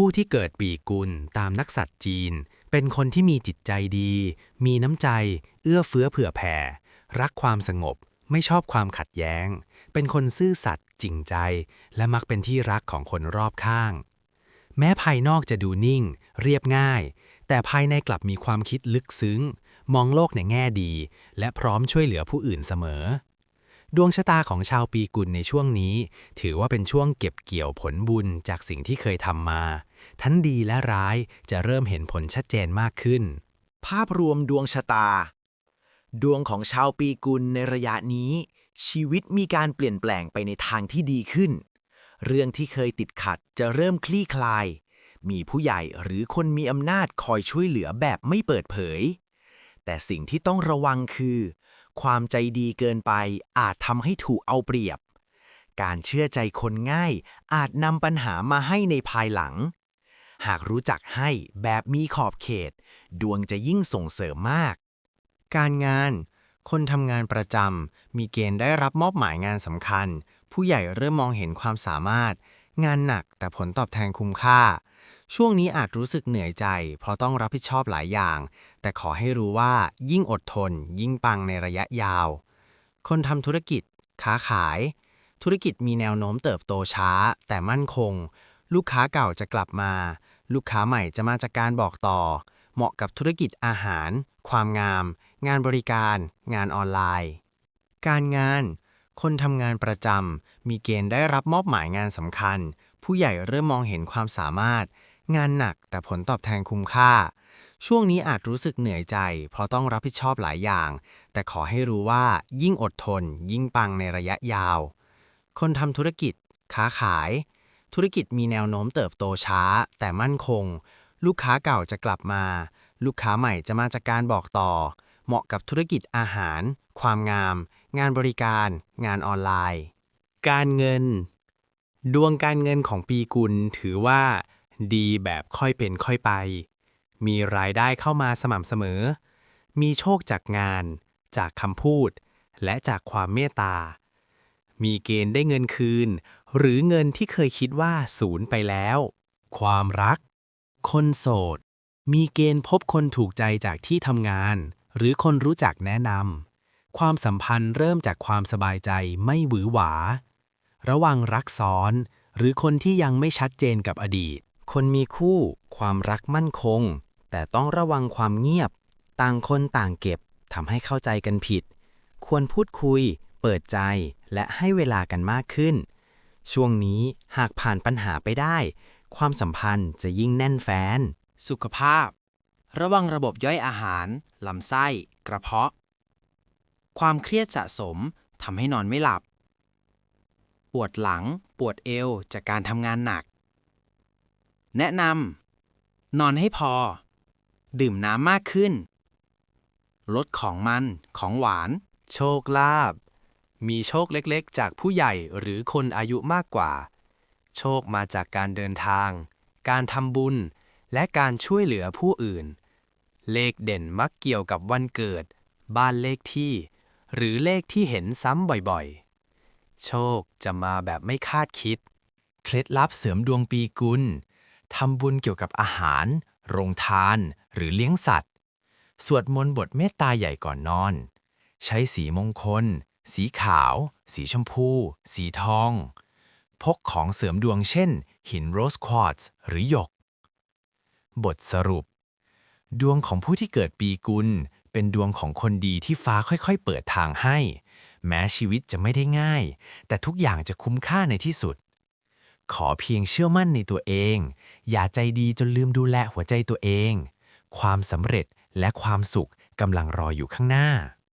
ผู้ที่เกิดปีกุลตามนักสัตว์จีน เป็นคนที่มีจิตใจดี มีน้ำใจ เอื้อเฟื้อเผื่อแผ่ รักความสงบ ไม่ชอบความขัดแย้ง เป็นคนซื่อสัตย์จริงใจ และมักเป็นที่รักของคนรอบข้าง แม้ภายนอกจะดูนิ่ง เรียบง่าย แต่ภายในกลับมีความคิดลึกซึ้ง มองโลกในแง่ดี และพร้อมช่วยเหลือผู้อื่นเสมอ ดวงชะตาของชาวปีกุลในช่วงนี้ ถือว่าเป็นช่วงเก็บเกี่ยวผลบุญจากสิ่งที่เคยทำมา ทั้งดีและร้ายจะเริ่มเห็นผลชัดเจนมากขึ้น ภาพรวมดวงชะตา ดวงของชาวปีกุลในระยะนี้ ชีวิตมีการเปลี่ยนแปลงไปในทางที่ดีขึ้น เรื่องที่เคยติดขัดจะเริ่มคลี่คลาย มีผู้ใหญ่หรือคนมีอำนาจคอยช่วยเหลือแบบไม่เปิดเผย แต่สิ่งที่ต้องระวังคือ ความใจดีเกินไปอาจทำให้ถูกเอาเปรียบ การเชื่อใจคนง่าย อาจนำปัญหามาให้ในภายหลัง หากรู้จักให้แบบมีขอบเขต ดวงจะยิ่งส่งเสริมมาก การงาน คนทำงานประจำมีเกณฑ์ได้รับมอบหมายงานสำคัญ ผู้ใหญ่เริ่มมองเห็นความสามารถ งานหนักแต่ผลตอบแทนคุ้มค่า ช่วงนี้อาจรู้สึกเหนื่อยใจ เพราะต้องรับผิดชอบหลายอย่าง แต่ขอให้รู้ว่ายิ่งอดทน ยิ่งปังในระยะยาว คนทำธุรกิจ ค้าขาย ธุรกิจมีแนวโน้มเติบโตช้า แต่มั่นคง ลูกค้าเก่าจะกลับมา ลูกค้าใหม่จะมาจากการบอกต่อ เหมาะกับธุรกิจอาหาร ความงาม งานบริการ งานออนไลน์ การงาน คนทำงานประจำมีเกณฑ์ได้รับมอบหมายงานสำคัญ ผู้ใหญ่เริ่มมองเห็นความสามารถ งานหนักแต่ผลตอบแทนคุ้มค่า ช่วงนี้อาจรู้สึกเหนื่อยใจ เพราะต้องรับผิดชอบหลายอย่าง แต่ขอให้รู้ว่ายิ่งอดทน ยิ่งปังในระยะยาว คนทำธุรกิจ ค้าขาย ธุรกิจมีแนวโน้มเติบโตช้า แต่มั่นคง ลูกค้าเก่าจะกลับมา ลูกค้าใหม่จะมาจากการบอกต่อ เหมาะกับธุรกิจอาหาร ความงาม งานบริการ งานออนไลน์ การเงิน ดวงการเงินของปีกุลถือว่า ดีแบบค่อยเป็นค่อยไป มีรายได้เข้ามาสม่ำเสมอ มีโชคจากงาน จากคำพูด และจากความเมตตา มีเกณฑ์ได้เงินคืน หรือเงินที่เคยคิดว่าศูนย์ไปแล้ว ความรัก คนโสด มีเกณฑ์พบคนถูกใจจากที่ทำงาน หรือคนรู้จักแนะนำ ความสัมพันธ์เริ่มจากความสบายใจไม่หวือหวา ระวังรักซ้อน หรือคนที่ยังไม่ชัดเจนกับอดีต คนมีคู่ ความรักมั่นคง แต่ต้องระวังความเงียบ ต่างคนต่างเก็บทำให้เข้าใจกันผิด ควรพูดคุย เปิดใจ และให้เวลากันมากขึ้น ช่วงนี้หากผ่านปัญหาไปได้ ความสัมพันธ์จะยิ่งแน่นแฟนสุขภาพ ระวังระบบย่อยอาหาร ลำไส้ กระเพาะ ความเครียดสะสมทำให้นอนไม่หลับ ปวดหลัง ปวดเอวจากการทำงานหนัก แนะนำนอนให้พอ ดื่มน้ำมากขึ้น ลดของมัน ของหวาน โชคลาภมีโชคเล็กๆ จากผู้ใหญ่หรือคนอายุมากกว่า โชคมาจากการเดินทาง การทำบุญ และการช่วยเหลือผู้อื่น เลขเด่นมักเกี่ยวกับวันเกิด บ้านเลขที่ หรือเลขที่เห็นซ้ำบ่อยๆ โชคจะมาแบบไม่คาดคิด เคล็ดลับเสริมดวงปีกุลทำบุญเกี่ยวกับอาหาร โรงทาน หรือเลี้ยงสัตว์ สวดมนต์บทเมตตาใหญ่ก่อนนอน ใช้สีมงคล สีขาว สีชมพู สีทอง พกของเสริมดวงเช่น หินโรสควอตซ์หรือหยก บทสรุป ดวงของผู้ที่เกิดปีกุล เป็นดวงของคนดีที่ฟ้าค่อยๆ เปิดทางให้ แม้ชีวิตจะไม่ได้ง่าย แต่ทุกอย่างจะคุ้มค่าในที่สุด ขอเพียงเชื่อมั่นในตัวเอง อย่าใจดีจนลืมดูแลหัวใจตัวเอง ความสำเร็จและความสุขกำลังรออยู่ข้างหน้า